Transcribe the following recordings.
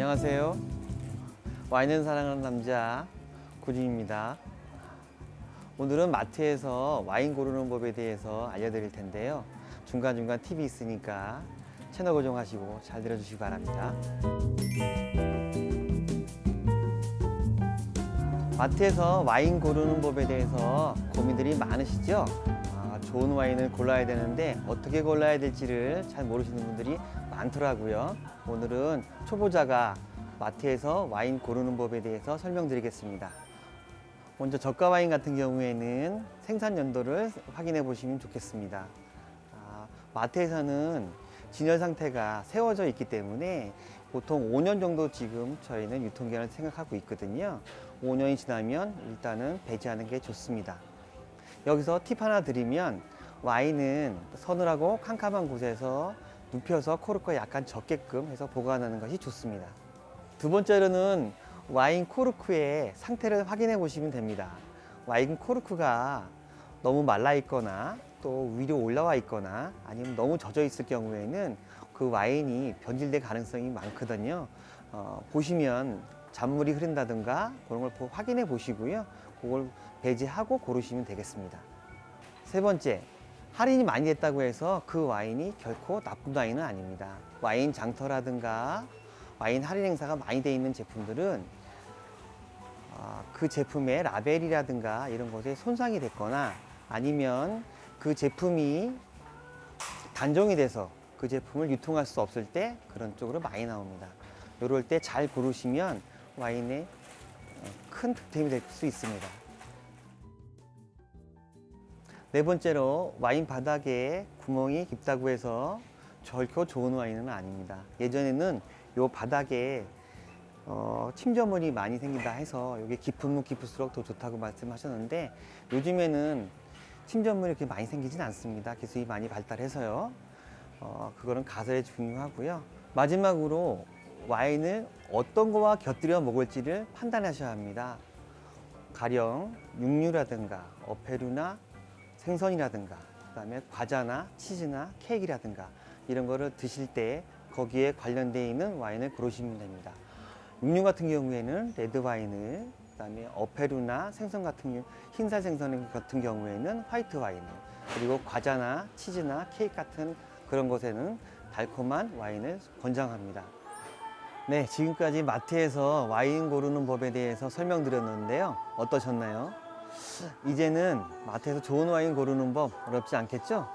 안녕하세요. 와인을 사랑하는 남자 구진입니다. 오늘은 마트에서 와인 고르는 법에 대해서 알려드릴 텐데요. 중간중간 팁이 있으니까 채널 고정하시고 잘 들어주시기 바랍니다. 마트에서 와인 고르는 법에 대해서 고민들이 많으시죠? 아, 좋은 와인을 골라야 되는데 어떻게 골라야 될지를 잘 모르시는 분들이 많더라고요. 오늘은 초보자가 마트에서 와인 고르는 법에 대해서 설명드리겠습니다. 먼저 저가 와인 같은 경우에는 생산 연도를 확인해 보시면 좋겠습니다. 아, 마트에서는 진열 상태가 세워져 있기 때문에 보통 5년 정도 지금 저희는 유통기한을 생각하고 있거든요. 5년이 지나면 일단은 배제하는 게 좋습니다. 여기서 팁 하나 드리면 와인은 서늘하고 캄캄한 곳에서 눕혀서 코르크가 약간 적게끔 해서 보관하는 것이 좋습니다. 두 번째로는 와인 코르크의 상태를 확인해 보시면 됩니다. 와인 코르크가 너무 말라 있거나 또 위로 올라와 있거나 아니면 너무 젖어 있을 경우에는 그 와인이 변질될 가능성이 많거든요. 어, 보시면 잔물이 흐른다든가 그런 걸 보- 확인해 보시고요. 그걸 배제하고 고르시면 되겠습니다. 세 번째, 할인이 많이 됐다고 해서 그 와인이 결코 나쁜 와인은 아닙니다. 와인 장터라든가 와인 할인 행사가 많이 돼 있는 제품들은 아, 그 제품의 라벨이라든가 이런 것에 손상이 됐거나 아니면 그 제품이 단종이 돼서 그 제품을 유통할 수 없을 때 그런 쪽으로 많이 나옵니다. 이럴 때 잘 고르시면 와인의 어, 큰 득템이 될 수 있습니다. 네 번째로 와인 바닥에 구멍이 깊다고 해서 결코 좋은 와인은 아닙니다. 예전에는 요 바닥에 어, 침전물이 많이 생긴다 해서 이게 깊으면 깊을수록 더 좋다고 말씀하셨는데 요즘에는 침전물이 그렇게 많이 생기진 않습니다. 기술이 많이 발달해서요. 어, 그거는 가설에 중요하고요. 마지막으로 와인을 어떤 거와 곁들여 먹을지를 판단하셔야 합니다. 가령 육류라든가 어패류나 생선이라든가 그다음에 과자나 치즈나 케이크라든가 이런 거를 드실 때 거기에 관련되어 있는 와인을 고르시면 됩니다. 육류 같은 경우에는 레드 와인을 그다음에 어패류나 생선 같은 흰살 생선 같은 경우에는 화이트 와인을 그리고 과자나 치즈나 케이크 같은 그런 것에는 달콤한 와인을 권장합니다. 네, 지금까지 마트에서 와인 고르는 법에 대해서 설명드렸는데요. 어떠셨나요? 이제는 마트에서 좋은 와인 고르는 법 어렵지 않겠죠?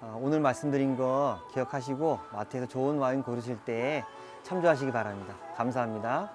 어, 오늘 말씀드린 거 기억하시고 마트에서 좋은 와인 고르실 때 참조하시기 바랍니다. 감사합니다.